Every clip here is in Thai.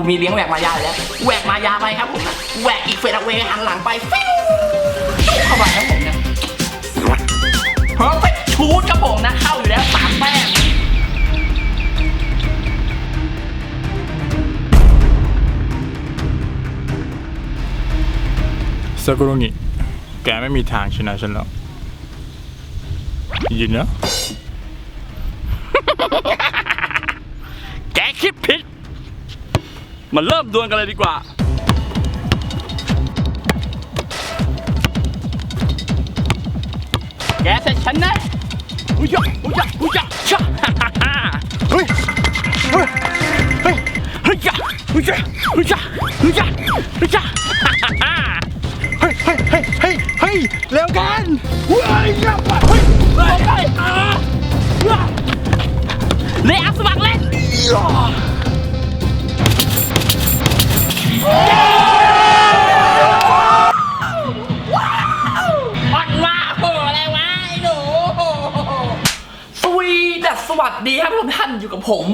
กูมีเลี้ยงแหวกมายาอยู่แล้วแหวกมายาไปครับผมแหวกอีกเฟดเวหันหลังไปฟิวเข้าไปครับผมเนะเพอร์เฟกชูดครับผมนะเข้าอยู่แล้วสามแต้มซากุรุงิแกไม่มีทางชนะฉันหรอกยินนะ แกคิดผิด มาเริ่มดวลกันเลยดีกว่า แกเสร็จฉันนะอุยยะอุยยะอุยยะชะฮ่าฮ่าฮ่าเฮ้ย เฮ้ย เฮ้ยเฮ้ยยะอุยยะอุยยะอุยยะอุยยะฮ่าฮ่าฮ่าเฮ้ยเฮ้ยเฮ้ยเฮ้ยเฮ้ยเร็วกันเฮ้ยยับเฮ้ยเฮ้ยเฮ้ยอ่าอ่าเลยอัพสมัครเล่นปัด มาโหอะไรวะไอ้หนูสวีดัสสวัสดีครับทุกท่านอยู่กับผม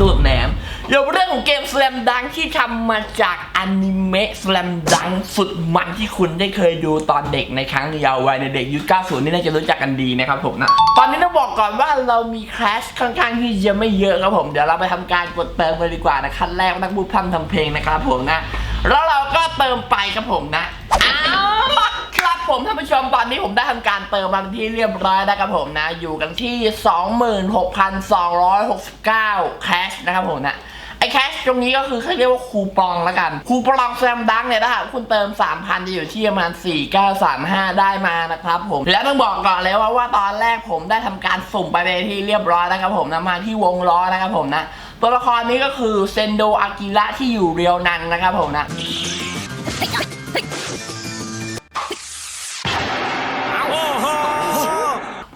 ดูดแหนม เดี๋ยวเรื่องของเกม Slam Dunk ที่ทำมาจากอนิเมะ Slam Dunk สุดมันที่คุณได้เคยดูตอนเด็กในครั้งเยาว์วัยในเด็กยุค 90 นี่น่าจะรู้จักกันดีนะครับผมนะ ตอนนี้ต้องบอกก่อนว่าเรามีแคชค่อนข้างที่จะไม่เยอะครับผม เดี๋ยวเราไปทำการกดเติมกันดีกว่านะขั้นแรกนักบูพร่ำทำเพลงนะครับผมนะ แล้วเราก็เติมไปครับผมนะเอาล่ะครับผมท่านผู้ชมตอนนี้ผมได้ทำการเติมมาที่เรียบร้อยนะครับผมนะ อยู่กันที่ 26,269แคชนะครับผมนะ แคชตรงนี้ก็คือเขาเรียกว่าคูปองแล้วกัน คูปองแซมดังเนี่ยถ้าหากคุณเติม 3,000 จะอยู่ที่ประมาณ 4935 ได้มานะครับผม และต้องบอกก่อนเลยว่าว่าตอนแรกผมได้ทำการสุ่มไปเป็นที่เรียบร้อยนะครับผมนะมาที่วงล้อนะครับผมนะ ตัวละครนี้ก็คือเซนโดอากิระที่อยู่เรียวนันนะครับผมนะ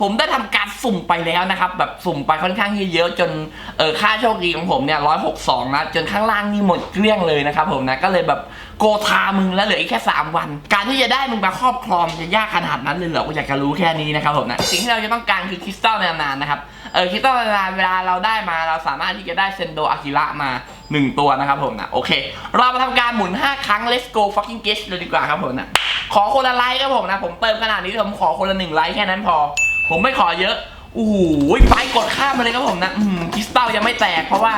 ผมได้ทำการสุ่มไปแล้วนะครับ แบบสุ่มไปค่อนข้างเยอะจนเออค่าโชคดีของผมเนี่ยร้อยหกสองนะจนข้างล่างนี่หมดเกลี้ยงเลยนะครับผมนะก็เลยแบบโกทามึงแล้วเหลืออีกแค่ 3 วัน การที่จะได้มึงมาครอบครองจะยากขนาดนั้นเลยเหรอกูอยากจะรู้แค่นี้นะครับผมนะสิ่งที่เราจะต้องการคือคริสตัลนานๆนะครับเออคริสตัลนานเวลาเราได้มาเราสามารถที่จะได้เซนโดอากิระมา 1 ตัวนะครับผมนะโอเค เรามาทำการหมุน 5 ครั้ง let's go fucking get เลยดีกว่าครับผมนะขอคนละไลค์ครับผมนะผมเติมขนาดนี้ผมขอคนละหนึ่งไลค์แค่นั้นพอ ผมไม่ขอเยอะโอ้โหไฟกดข้ามมาเลยครับผมนะคริสตัลยังไม่แตกเพราะว่า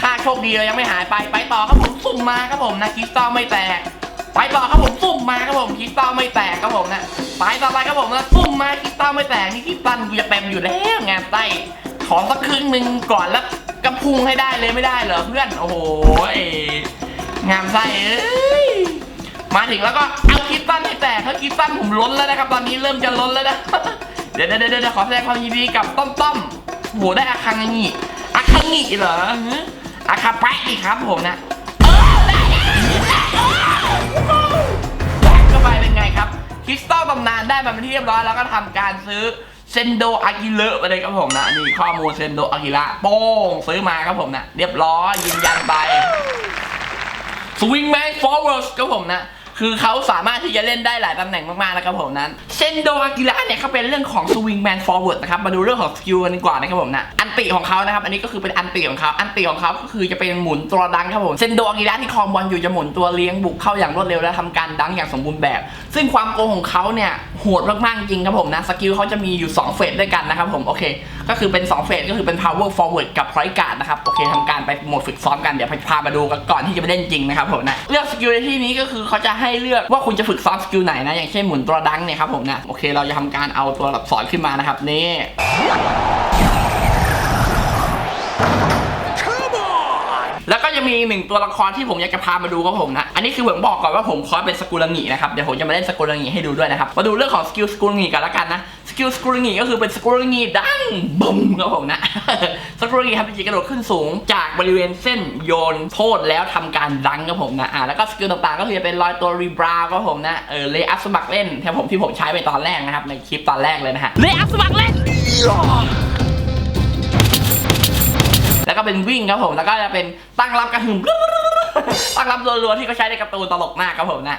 ค่าโชคดีเรายังไม่หายไปไปต่อครับผมสุ่มมาครับผมนะคริสตัลไม่แตก ไปต่อครับผมสุ่มมาครับผมคริสตัลไม่แตกครับผมนะไปต่อไปครับผมนะสุ่มมาคริสตัลไม่แตกนี่คริสตัลกูจะเต็มอยู่แล้วงานไต้ขอสักครึ่งหนึ่งก่อนแล้วกระพุงให้ได้เลยไม่ได้เหรอเพื่อนโอ้โหงามไส้เอ้ยมาถึงแล้วก็เอาคริสตันให้แตกถ้าคริสตันผมล้นแล้วนะครับตอนนี้เริ่มจะล้นแล้วนะ เดี๋ยวเดี๋ยวเดี๋ยวขอแสดงความยินดีกับต้อมต้อมโหได้อาคังงี้อาคังงี้เหรอฮะอาคาแปะอีกครับผมนะเออได้แล้วแบกเข้าไปเป็นไงครับคริสตัลตำนานได้มาเป็นที่เรียบร้อยแล้วก็ทำการซื้อเซนโดอากิระไปเลยครับผมนะนี่ข้อมูลเซนโดอากิระโป้งซื้อมาครับผมนะเรียบร้อยยืนยันไปสวิงแมนฟอร์เวิร์สครับผมนะ คือเขาสามารถที่จะเล่นได้หลายตำแหน่งมากๆนะครับผมนั้นเซนโดอากิระเนี่ยเขาเป็นเรื่องของสวิงแมนฟอร์เวิร์ดนะครับ มาดูเรื่องของสกิลกันดีกว่านะครับผมนะอันติของเขานะครับ อันนี้ก็คือเป็นอันติของเขาอันติของเขาก็คือจะเป็นหมุนตัวดังครับผมเซนโดอากิระที่คองบอลอยู่จะหมุนตัวเลี้ยงบุกเข้าอย่างรวดเร็วและทำการดังอย่างสมบูรณ์แบบ ซึ่งความโกงของเขาเนี่ย โหดมากๆจริงครับผมนะสกิลเขาจะมีอยู่ 2 เฟสด้วยกันนะครับผมโอเค ก็คือเป็น 2 เฟสก็คือเป็น power forward กับ point guard นะครับโอเคทำการไปโหมดฝึกซ้อมกันเดี๋ยวพามาดูกันก่อนที่จะไปเล่นจริงนะครับผมนะเลือกสกิลในที่นี้ก็คือเขาจะให้เลือกว่าคุณจะฝึกซ้อมสกิลไหนนะอย่างเช่นหมุนตัวดังเนี่ยครับผมนะโอเคเราจะทำการเอาตัวหลับสอนขึ้นมานะครับนี่ แล้วก็จะมีหนึ่งตัวละครที่ผมอยากจะพามาดูครับผมนะอันนี้คือผมบอกก่อนว่าผมคอสเป็นสกุลงีนะครับเดี๋ยวผมจะมาเล่นสกุลงีให้ดูด้วยนะครับมาดูเรื่องของสกิลสกุลงีกันละกันนะสกิลสกุลงีก็คือเป็นสกุลงีดังบึ้มครับผมนะสกุลงีครับเป็นจีกระโดดขึ้นสูง จากบริเวณเส้นโยนโทษแล้วทำการดังครับผมนะอ่าแล้วก็สกิลต่างๆก็คือจะเป็นรอยตัวรีบราวครับผมนะเออเลอัพสมัครเล่นแทนผมที่ผมใช้ไปตอนแรกนะครับในคลิปตอนแรกเลยนะฮะเลอัพสมัครเล่น แล้วก็เป็นวิ่งครับผม แล้วก็จะเป็นตั้งรับกระหึ่มตั้งรับรัวๆที่เขาใช้ในการ์ตูนตลกมากครับผมนะ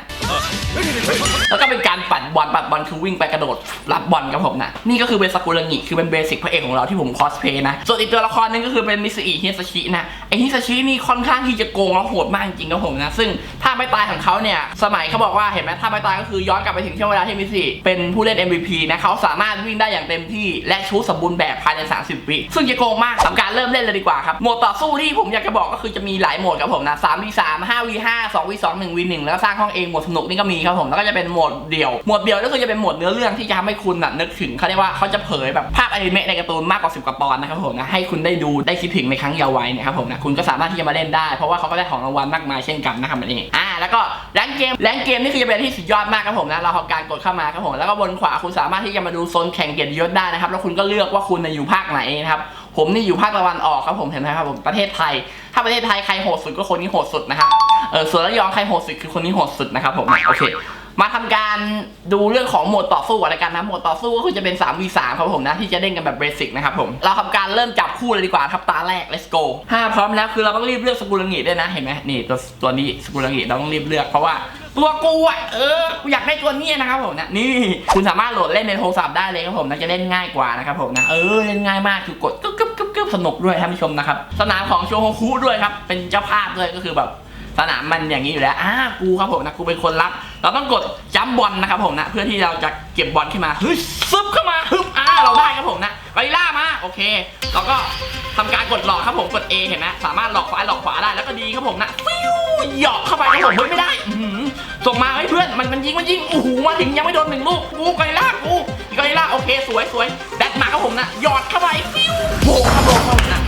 แล้วก็เป็นการปัดบอลปัดบอลคือวิ่งไปกระโดดรับบอลครับผมนะนี่ก็คือเป็นสกุลงิคือเป็นเบสิกพระเอกของเราที่ผมคอสเพย์นะ ส่วนอีกตัวละครนึงก็คือเป็นมิสอิฮิซาชินะไอฮิซาชินี่ค่อนข้างที่จะโกงแล้วโหดมากจริงครับผมนะ ซึ่งท่าไม่ตายของเขาเนี่ย สมัยเขาบอกว่าเห็นไหมท่าไม่ตายก็คือย้อนกลับไปถึงช่วงเวลาที่มิสอิเป็นผู้เล่น MVP นะเขาสามารถวิ่งได้อย่างเต็มที่และชูสมบูรณ์แบบภายใน 30 วิซึ่งจะโกงมากทำการเริ่มเล่นเลยดีกว่าครับโหมดต่อสู้ที่ผมอยากจะบอกก็คือจะมีหลายโหมดครับผมนะ3 v 3 5 v 5 2 v 2 1 v 1แล้วสร้างห้องเองโหมดสนุกนี่ก็มีครับผมแล้วก็จะเป็นโหมดเดี่ยวโหมดเดี่ยวก็คือจะเป็นโหมดเนื้อเรื่องที่จะทำให้คุณน่ะนึกถึงเขาเรียกว่าเขาจะเผยแบบภาพอนิเมะในการ์ตูนมากกว่า 10กว่าตอนนะครับผมนะให้คุณได้ดูได้คิดถึงในครั้งเยาว์วัยนี่ยครับผมนะคุณก็สามารถที่จะมาเล่นได้เพราะว่าเขาก็ได้ของรางวัลมากมายเช่นกันนะครับแบบนี้อ่าแล้วก็แรงเกมแรงเกมนี่คือจะเป็นที่สุดยอดมากครับผมนะเราทำการกดเข้ามาครับผมแล้วก็บนขวาคุณสามารถที่จะมาดูโซนแข่งเกียรติยศได้นะครับแล้วคุณก็เลือกว่าคุณอยู่ภาคไหนนะครับผมนี่อยู่ภาคตะวันออกครับผมเห็นไหมครับผมประเทศไทย ถ้าประเทศไทยใครโหดสุดก็คนนี้โหดสุดนะครับเออส่วนระยองใครโหดสุดคือคนนี้โหดสุดนะครับผมโอเค มาทำการดูเรื่องของโหมดต่อสู้อะไรกันนะโหมดต่อสู้ก็คือจะเป็น 3v3 ครับผมนะที่จะเล่นกันแบบเบสิกนะครับผมเราทำการเริ่มจับคู่เลยดีกว่าครับตาแรก let's go ถ้าพร้อมแล้วคือเราต้องรีบเลือกสกุลงิด้วยนะเห็นไหมนี่ตัวตัวนี้สกุลงิเราต้องรีบเลือกเพราะว่า ตัวกูอะเออกูอยากได้ตัวนี้นะครับผมนะนี่คุณสามารถโหลดเล่นในโทรศัพท์ได้เลยครับผมนะจะเล่นง่ายกว่านะครับผมนะเออเล่นง่ายมากคือกดกึ๊บกึ๊บกึ๊บกึ๊บสนุกด้วยท่านผู้ชมนะครับสนามของโชโฮคุด้วยครับเป็นเจ้าภาพด้วยก็คือแบบสนามมันอย่างนี้อยู่แล้วอ่ากูครับผมนะกูเป็นคนรับ เราต้องกดจัมบอลนะครับผมนะเพื่อที่เราจะเก็บบอลขึ้นมาฮ้ยซึบเข้ามาฮึบอ่าเราได้ครับผมนะ ไปล่ามาโอเคเราก็ทำการกดหลอกครับผมกด A เห็นไหมสามารถหลอกซ้ายหลอกขวาได้แล้วก็ดีครับผมนะฟิวหยอกเข้าไปครับผมเฮ้ยไม่ได้หือส่งมาให้เพื่อนมันมันยิงมันยิงโอ้โหมาถึงยังไม่โดนหนึ่งลูกกูกอริลล่ากูกอริลล่าโอเคสวยสวยแดดมาครับผมนะหยอดเข้าไปฟิวโผล่ครับผมนะ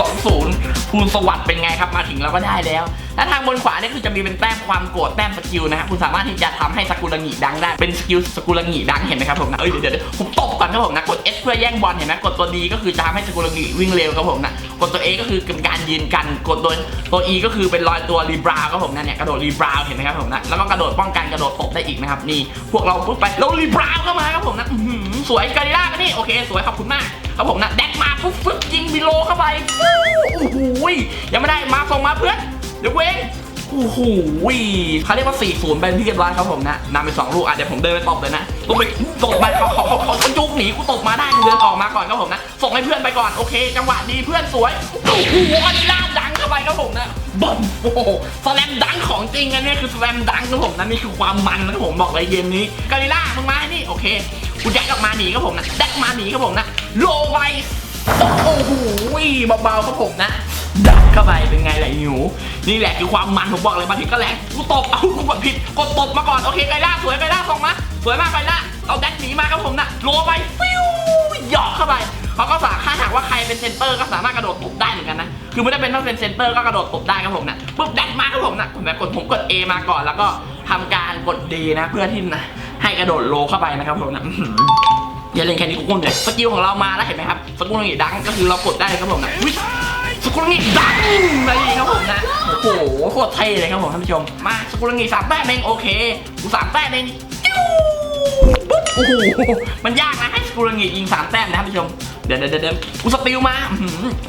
สองศูนย์ คูณสวัสดิ์เป็นไงครับมาถึงเราก็ได้แล้วและทางบนขวาเนี่ยคือจะมีเป็นแต้มความโกรธแต้มสกิลนะครับคุณสามารถที่จะทำให้สกุลงีดังได้เป็นสกิลสกุลงีดังเห็นไหมครับผมนะเอ้ยเดี๋ยวเดี๋ยวผมตบก่อนครับผมนะกด S เพื่อแย่งบอลเห็นไหมกดตัว D ก็คือจะทำให้สกุลงีวิ่งเร็วครับผมนะกดตัว A ก็คือเป็นการยืนกันกดตัวตัว E ก็คือเป็นรอยตัวรีบราวครับผมนะเนี่ยกระโดดรีบราวเห็นไหมครับผมนะแล้วก็กระโดดป้องกันกระโดดตบได้อีกนะครับนี่พวกเราปุ๊บไปแล้วรีบราวเข้ามาครับผมนะสวยกาลิล่ากันนี่โอเค สวยขอบคุณมาก ครับผมนะแดกมาปุ๊บฟึบยิงบิโลเข้าไปโอ้โหยังไม่ได้มาส่งมาเพื่อนเดี๋ยวเว้งโอ้โหเขาเรียกว่า 4-0 เป็นที่เรียบร้อยครับผมนะนำไป 2 ลูกอะเดี๋ยวผมเดินไปตบเลยนะกูไปตบไปเขาเขาเขาเขาจุกหนีกูตบมาได้เดินออกมาก่อนครับผมนะ ส่งให้เพื่อนไปก่อน โอเค จังหวะดีเพื่อนสวย โอ้โหอันนี้ล่าดังเข้าไปครับผมนะบอมโอ้โหสแลมดังของจริงอันนี้คือสแลมดังครับผมนะนี่คือความมันนะครับผมบอกเลยเกมนี้กาลิล่ามึงมาให้นี่ โอเคกูแดกออกมาหนีครับผมนะแดกมาหนีครับผมนะ โลไวโอ้โหเบาๆครับผมนะ ดักเข้าไปเป็นไงล่ะหิวนี่แหละคือความมันผมบอกเลยมาถึงก็แหลกกูตบ เอากูกดผิดกดตบมาก่อน โอเคไกล่าสวยไกล่าส่งมาสวยมากไกล่าเอาแดกหนีมาครับผมนะโลไปฟิวหยอกเข้าไปเขาก็สามารถถ้าหากว่าใครเป็นเซนเตอร์ก็สามารถกระโดดตบได้เหมือนกันนะ คือไม่ได้เป็นต้องเป็นเซนเตอร์ก็กระโดดตบได้ครับผมนะปุ๊บแดกมาครับผมนะผมแบบกดผมกด A มาก่อนแล้วก็ทำการกด D นะ เพื่อที่นะให้กระโดดโลเข้าไปนะครับผมนะ อย่าเล่นแค่นี้กูกุ้งเลยสกิลของเรามาแล้วเห็นไหมครับสกุลนี่ดังก็คือเรากดได้ครับผมนะสกุลงีดังมาดีครับผมนะโอ้โหโคตรเท่เลยครับผมท่านผู้ชมมาสกุลงีสามแต้มเองโอเคกูสามแต้มเองจิ้วปุ๊บโอ้โหมันยากนะให้สกุลงียิงสามแต้มนะท่านผู้ชมเดี๋ยวเดี๋ยวเดี๋ยวกูสติลมา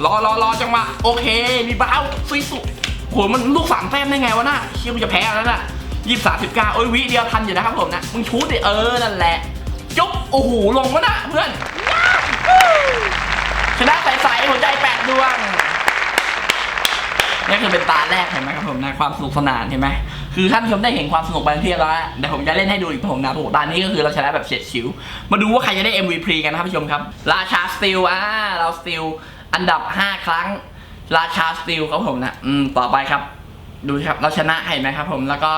รอรอรอจังหวะโอเครีบ้าวซุยสุโหมันลูกสามแต้มได้ไงวะน่ะเชี่ยกูจะแพ้แล้วน่ะยี่สามสิบเก้าโอ้ยวิเดียวทันอยู่นะครับผมนะมึงชูดดิเออนั่นแหละ จุ๊บโอ้โหลงวะน่ะเพื่อนชนะใสๆหัวใจแปดดวงนี่คือเป็นตาแรกเห็นไหมครับผมนะความสนุกสนานเห็นไหมคือท่านผู้ชมได้เห็นความสนุกไปเที่ยวแล้วนะเดี๋ยวผมจะเล่นให้ดูอีกผมนะผมตอนนี้ก็คือเราชนะแบบเฉียดฉิว มาดูว่าใครจะได้ MVP กันนะครับผู้ชมครับ ราชาสติลอ่าเราสติลอันดับ 5 ครั้ง ราชาสติลครับผมนะอืมต่อไปครับ ดูครับเราชนะเห็นไหมครับผมแล้วก็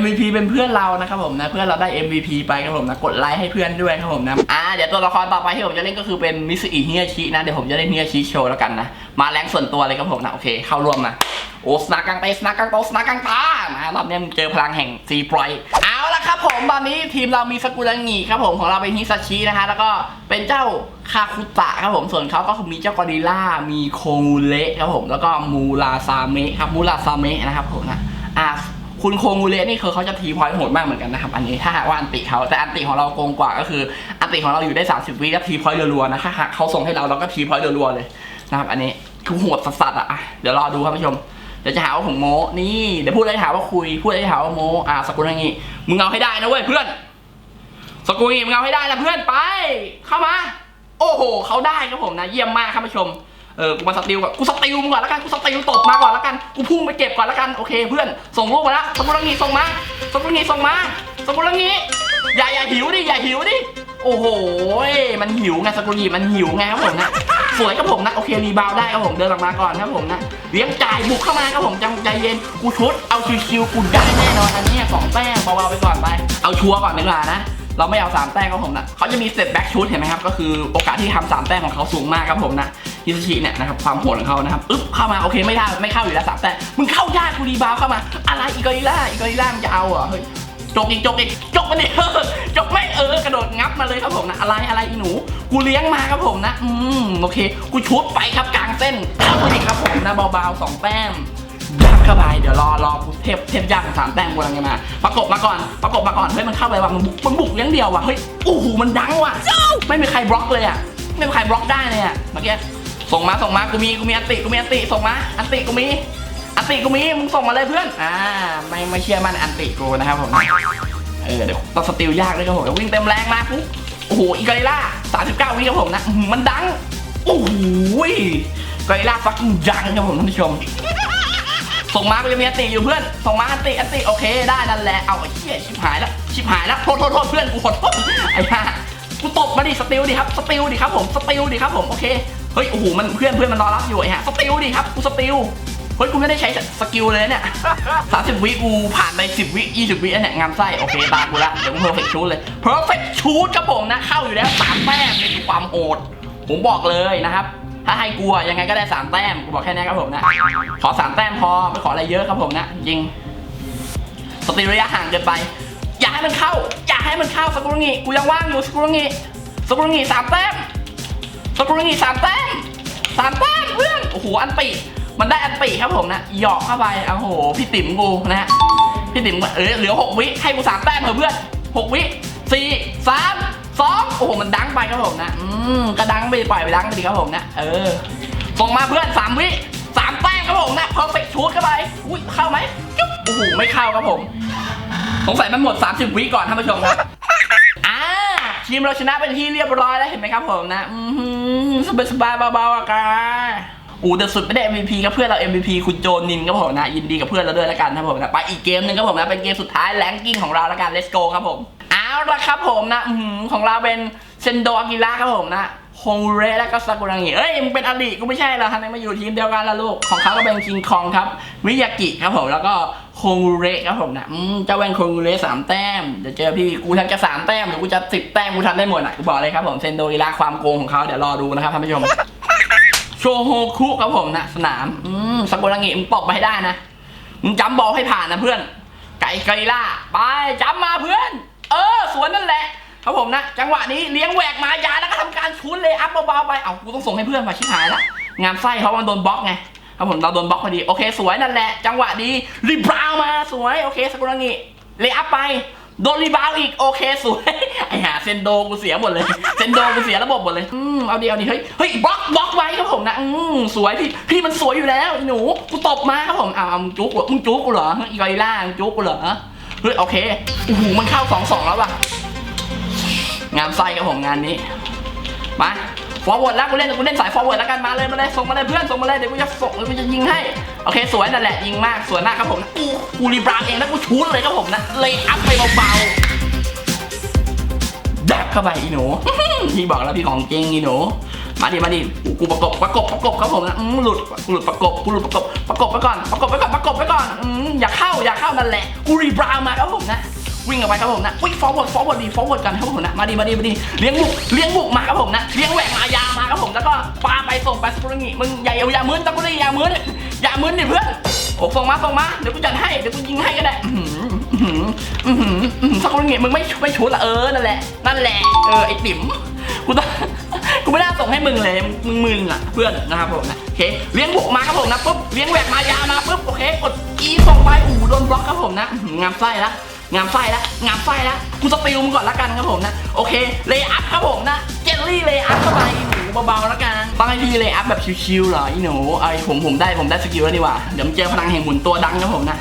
MVP เป็นเพื่อนเรานะครับผมนะเพื่อนเราได้ MVP ไปครับผมนะกดไลค์ให้เพื่อนด้วยครับผมนะอ่าเดี๋ยวตัวละครต่อไปที่ผมจะเล่นก็คือเป็นมิสอิฮิยชินะเดี๋ยวผมจะเล่นฮิยชิโชว์แล้วกันนะมาแรงส่วนตัวเลยครับผมนะโอเคเข้าร่วมนะโอ้สนากังเตสนากังโตสนากังตามารอบนี้เจอพลังแห่งซีไพรเอาละครับผมตอนนี้ทีมเรามีสกุลังีครับผมของเราเป็นฮิซาชินะคะแล้วก็เป็นเจ้าคาคุตะครับผมส่วนเขาก็มีเจ้ากอริลล่ามีโคงูเละครับผมแล้วก็มูราซาเมะครับมูราซาเมะนะครับผมนะอ่า คุณโคงูเลสนี่คือเขาจะทีพอยต์โหดมากเหมือนกันนะครับอันนี้ถ้าหากว่าอันติเขาแต่อันติของเราโกงกว่าก็คือ อันติของเราอยู่ได้ 30 วิแล้วทีพอยต์รัวๆนะถ้าหากเขาส่งให้เราเราก็ทีพอยต์รัวๆเลยนะครับอันนี้คือโหดสัสๆอะอะเดี๋ยวรอดูครับผู้ชมเดี๋ยวจะหาว่าผมโม้นี่เดี๋ยวพูดอะไรหาว่าคุยพูดอะไรหาว่าโม้อ่าสกุลงี้มึงเอาให้ได้นะเว้ยเพื่อนสกุลงี้มึงเอาให้ได้นะเพื่อนไป เข้ามา โอ้โหเขาได้ครับผมนะ เยี่ยมมากครับผู้ชม เออกูมาสติลก่อนกูสติลมึงก่อนแล้วกันกูสติลตบมาก่อนแล้วกันกูพุ่งไปเก็บก่อนแล้วกันโอเคเพื่อนส่งรูปมาล้วสกุลงี้ส่งมาสกุลงี้ส่งมาสกุลงี้อย่าอย่าหิวดิอย่าหิวดิโอ้โห มันหิวไงสกุลงี้มันหิวไงครับผมนะ สวยครับผมนะ โอเครีบาวได้ครับผม เดินออกมาก่อนครับผมนะ เลี้ยงจ่ายบุกเข้ามาครับผมจังใจเย็น กูชุด เอาชิวๆกูได้แน่นอนอันนี้สองแต้มเบาๆไปก่อนไป เอาชัวร์ก่อนดีกว่านะ เราไม่เอาสามแต้มครับผมนะเขาจะมีสเต็ปแบ็กชูดเห็นไหมครับ ก็คือโอกาสที่ทำสามแต้มของเขาสูงมากครับผมนะ ฮิซาชิเนี่ยนะครับความโหดของเขานะครับอึ๊บเข้ามาโอเคไม่ได้ไม่เข้าอยู่แล้วสามแต้มมึงเข้ายากกูรีบาวเข้ามา อะไรอีกอริล่าอีกอริล่ามันจะเอาเหรอเฮ้ยจกอีกจกอีกจกมันเออจกไม่เออกระโดดงับมาเลยครับผมนะอะไรอะไรอีหนู กูเลี้ยงมาครับผมนะ อืมโอเค กูชุดไปครับกลางเส้นเข้าไปดิครับผมนะเบาๆสองแต้มยัดเข้าไปเดี๋ยวรอรอเทพเทพยากสามแต้มกูกำลังจะมาประกบมาก่อนประกบมาก่อนเฮ้ยมันเข้าไปว่ะมันบุกมันบุกเลี้ยงเดียวว่ะเฮ้ยโอ้โหมันดังว่ะไม่มีใครบล็อกเลยอะไม่มีใครบล็อกได้เลยอะเมื่อกี้ ส่งมาส่งมากูมีกูมีอันติกูมีอันติส่งมาอันติกูมีอันติกูมีมึงส่งมาเลยเพื่อนอ่าไม่ไม่เชื่อมันอันติกูนะครับผมเออเดี๋ยวต้องสติลยากเลยครับผมวิ่งเต็มแรงมาปุ๊บโอ้โหอีกาลิล่า39วิครับผมนะมันดังโอ้โหกาลิล่าฟักดังครับผมท่านผู้ชม ส่งมากูจะมีอันติอยู่เพื่อน ส่งมาอันติอันติโอเคได้นั่นแหละเอาไอ้เหี้ยชิบหายแล้วชิบหายแล้วโทษโทษโทษเพื่อนกูขอโทษไอ้ห่ากูตบมาดิสติลดิครับสติลดิครับผมสติลดิครับผมโอเค เฮ้ยโอ้โหมันเพื่อนเพื่อนมันรอรับอยู่ไอ้ห่าสติลดิครับกูสติลเฮ้ยกูไม่ได้ใช้สกิลเลยเนี่ยสามสิบวิกูผ่านไปสิบวิยี่สิบวิเนี่ยงามไส้โอเคตากูละเดี๋ยวกูเพอร์เฟกชูดเลยเพอร์เฟกชูดครับผมนะเข้าอยู่แล้วสามแต้มนี่คือความโหดผมบอกเลยนะครับถ้าให้กลัวยังไงก็ได้สามแต้มกูบอกแค่นี้ครับผมนะ ขอสามแต้มพอไม่ขออะไรเยอะครับผมนะยิงสติระยะห่างเกินไป อย่าให้มันเข้า อย่าให้มันเข้าสกุลงีกูยังว่างอยู่สกุลงีสกุลงีสามแต้ม สกุลงีสามแต้มสามแต้มเพื่อนโอ้โหอันติมันได้อันติครับผมนะหยอกเข้าไปโอ้โหพี่ติ๋มกูนะฮะพี่ติ๋มเออเหลือหกวิให้กูสามแต้มเถอะเพื่อนหกวิสี่สามสองโอ้โหมันดังไปครับผมนะอืมก็ดังไปปล่อยไปดังไปดิครับผมนะเออส่งมาเพื่อนสามวิสามแต้มครับผมนะเพอร์เฟกชูดเข้าไปอุ้ยเข้าไหมจุ๊บโอ้โหไม่เข้าครับผมสงสัยมันหมด 30 วิก่อนท่านผู้ชมครับอ่าทีมเราชนะเป็นที่เรียบร้อยแล้วเห็นไหมครับผมนะอืม สบายสบายๆเบาๆอะกันอูแต่สุดไม่ได้ MVP ครับเพื่อนเรา MVP คุณโจนินครับผมนะยินดีกับเพื่อนเราด้วยแล้วกันครับผมนะไปอีกเกมหนึ่งครับผมนะเป็นเกมสุดท้ายแรงกิ้งของเราแล้วกัน let's go ครับผมเอาละครับผมนะของเราเป็นเซนโดอากิระครับผมนะ ฮงเรและก็ซากุระงิเอ้ยมึงเป็นอลิกูไม่ใช่เหรอทำไมมาอยู่ทีมเดียวกันล่ะลูกของเขาก็เป็นคิงคองครับ วิยากิครับผมแล้วก็โฮงเรครับผมนะเจ้าแวนโฮงเรสามแต้มเดี๋ยวเจอพี่กูทั้งจะสามแต้มหรือกูจะสิบแต้มกูทำได้หมดอะกูบอกเลยครับผมเซนโดอิระความโกงของเขาเดี๋ยวรอดูนะครับท่านผู้ชมโชโฮคุครับผมนะสนามอืมสกุลังิมึงตบไปให้ได้นะมึงจำบอลให้ผ่านนะเพื่อน ไก่ไกล่าไปจำมาเพื่อน เออสวนนั่นแหละ ครับผมนะ จังหวะนี้เลี้ยงแหวกมายาแล้วก็ทำการชุนเลยอัพเบาๆไป เอากูต้องส่งให้เพื่อนมาชิบหายละงามไส้เพราะมันโดนบล็อกไงครับผมเราโดนบล็อกพอดี โอเค สวยนั่นแหละ จังหวะนี้รีบราวมาสวย โอเคสกุลังิเลยอัพไปโดนรีบาวอีกโอเคสวยไอ้ห่าเซนโดกูเสียหมดเลยเซนโดกูเสียระบบหมดเลยอืมเอาดีเอาดีเฮ้ยเฮ้ยบล็อกบล็อกไว้ครับผมนะอืมสวยพี่พี่มันสวยอยู่แล้วหนูกูตบมาครับผมอ้าวมึงจุกเหรอมึงจุกกูเหรออีกอริล่ามึงจุกกูเหรอเฮ้ยโอเคโอ้โหมันเข้าสองสองแล้วว่ะ งามไส้ครับผมงานนี้ มาฟอร์เวิร์ดแล้วกูเล่นกูเล่นสายฟอร์เวิร์ดแล้วกันมาเลยมาเลยส่งมาเลยเพื่อนส่งมาเลยเดี๋ยวกูจะส่งเดี๋ยวกูจะยิงให้โอเคสวยนั่นแหละยิงมากสวยมากครับผมกูกูรีบราวเองแล้วกูชูดเลยครับผมนะเลยอัพไปเบาๆดับเข้าไปอีหนูพี่บอกแล้วพี่ของจริงอีหนูมาดิมาดิกูกูประกบประกบประกบครับผมนะอืมหลุดกูหลุดประกบกูหลุดประกบประกบไปก่อนประกบไปก่อนประกบไปก่อนอืมอย่าเข้าอย่าเข้านั่นแหละกูรีบราวมาครับผมนะ วิ่งออกไปครับผมนะวิ่ง forward forward ดี forward กันครับผมนะมาดีมาดีมาดีเลี้ยงบุกเลี้ยงบุกมาครับผมนะเลี้ยงแหวกมายามาครับผมแล้วก็ปาไปส่งไปสกุลงิมึงอย่าอย่ายามึนตะกุลอย่ามึนอยามึนดิเพื่อนโอ้ส่งมาส่งมาเดี๋ยวกูจัดให้เดี๋ยวกูยิงให้ก็ได้อื้อหืออื้อหืออื้อหือสกุลงิมึงไม่ไม่ชุดละเออนั่นแหละนั่นแหละเออไอ้ติ๋มกูต้องกูไม่น่าส่งให้มึงเลยมึงมึงอะเพื่อนนะครับผมนะโอเคเลี้ยงบุกมาครับผมนะปุ๊บเลี้ยงแหวกมายามาปุ๊บโอเคกดอีส่งไปอู่โดนบล็อกครับผมนะงามไส้ละ งามไฟแล้วงามไฟแล้วกูสติลมึงก่อนละกันครับผมนะ โอเค เลย์อัพครับผมนะ เจลลี่เลย์อัพเข้าไปโอ้โหเบาๆแล้วกันฟังให้ดีเลยอัพแบบชิวๆเหรออีหนูไอผมผมได้ผมได้สกิลแล้วดีกว่า เดี๋ยวมันเจอพลังแห่งหมุนตัวดังครับผมนะ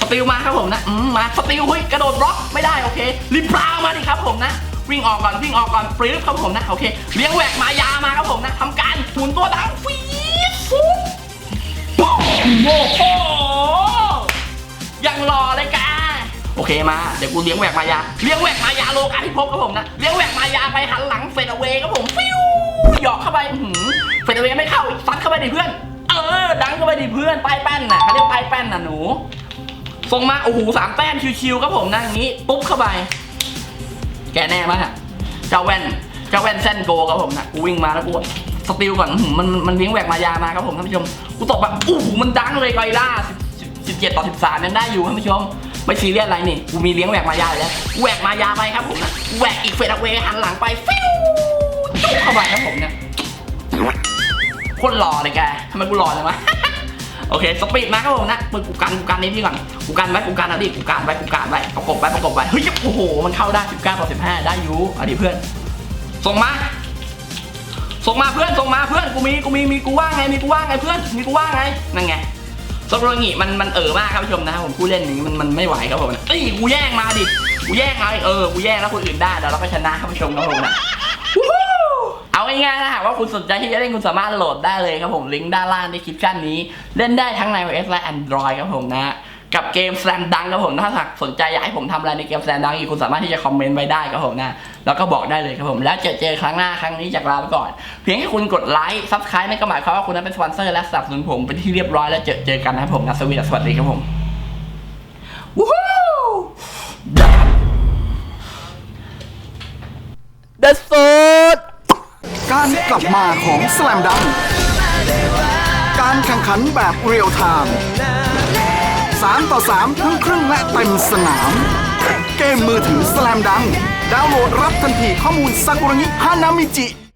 สติลมาครับผมนะอืมมาสติลเฮ้ยกระโดดบล็อกไม่ได้โอเครีบพราวมาดิครับผมนะวิ่งออกก่อนวิ่งออกก่อนฟรีบครับผมนะโอเคเลี้ยงแหวกมายามาครับผมนะทำการหมุนตัวดังฟีฟุ๊บโอ้โหยังรอเลยกา โอเคมา เดี๋ยวกูเลี้ยงแหวกมายา เลี้ยงแหวกมายาโลกาที่พบครับผมนะ เลี้ยงแหวกมายาไปหันหลังเฟดเอาเวครับผม ฟิวหยอกเข้าไปหือเฟดเอาเวไม่เข้าซัดเข้าไปดิเพื่อน เออ ดังเข้าไปดิเพื่อนป้ายแป้นน่ะเขาเรียกป้ายแป้นน่ะหนูส่งมา โอ้โหสามแต้มชิวๆครับผมนะอย่างนี้ ปุ๊บเข้าไป แกแน่มากเจ้าแว่น เจ้าแว่นเส้นโกครับผมนะกูวิ่งมาแล้วกูสติลก่อนมันมันเลี้ยงแหวกมายามาครับผมท่านผู้ชม กูตกแบบโอ้โหมันดังเลยไกล่าสิบเจ็ดต่อสิบสามยังได้อยู่ท่านผู้ชม ไม่ซีเรียสอะไรนี่กูมีเลี้ยงแหวกมายาอยู่แล้วแหวกมายาไปครับผมนะแหวกอีกเฟดเวหันหลังไปฟิวจุ๊บเข้าไปครับผมเนี่ยโคตรหล่อเลยแกทำไมกูหล่อจังวะโอเคสปีดมาครับผมนะมึงกูกันกูกันนี่พี่ก่อนกูกันไว้กูกันเอาดิกูกันไว้กูกันไว้ประกบไว้ประกบไว้เฮ้ยโอ้โหมันเข้าได้19ต่อ15 ได้อยูเอาดิเพื่อนส่งมาส่งมาเพื่อนส่งมาเพื่อนกูมีกูมีมีกูว่าไงมีกูว่าไงเพื่อนมีกูว่าไงนั่นไง สโรงิมันมันเออมากครับผู้ชมนะครับผมผู้เล่นอย่างนี้มันมันไม่ไหวครับผมเอ้ยกูแย่งมาดิกูแย่งมาเออกูแย่งแล้วคนอื่นได้เดี๋ยวเราก็ชนะครับผู้ชมครับผมนะเอาง่ายๆนะหากว่าคุณสนใจที่จะเล่นคุณสามารถโหลดได้เลยครับผมลิงก์ด้านล่างในคลิปชั่นนี้ เล่นได้ทั้งใน iOS และ Android ครับผมนะ กับเกม Slam Dunk ครับผมถ้าหากสนใจอยากให้ผมทำอะไรในเกม Slam Dunk อีกคุณสามารถที่จะคอมเมนต์ไว้ได้ครับผมนะแล้วก็บอกได้เลยครับผมแล้วเจอเจอครั้งหน้าครั้งนี้จากลาไปก่อน เพียงแค่คุณกดไลค์ Subscribe นั่นก็หมายความว่าคุณนั้นเป็นสปอนเซอร์และสนับสนุนผมเป็นที่เรียบร้อยแล้วเจอเจอกันนะครับผมนะสวีดัสวัสดีครับผมวู้ฮู้ The Suit การกลับมาของ Slam Dunk การแข่งขันแบบเรียลไทม์ 3 ต่อ 3 ทั้งครึ่งและเต็มสนาม เกมมือถือ Slam ดัง ดาวน์โหลดรับทันทีข้อมูลซากุระงิฮานามิจิ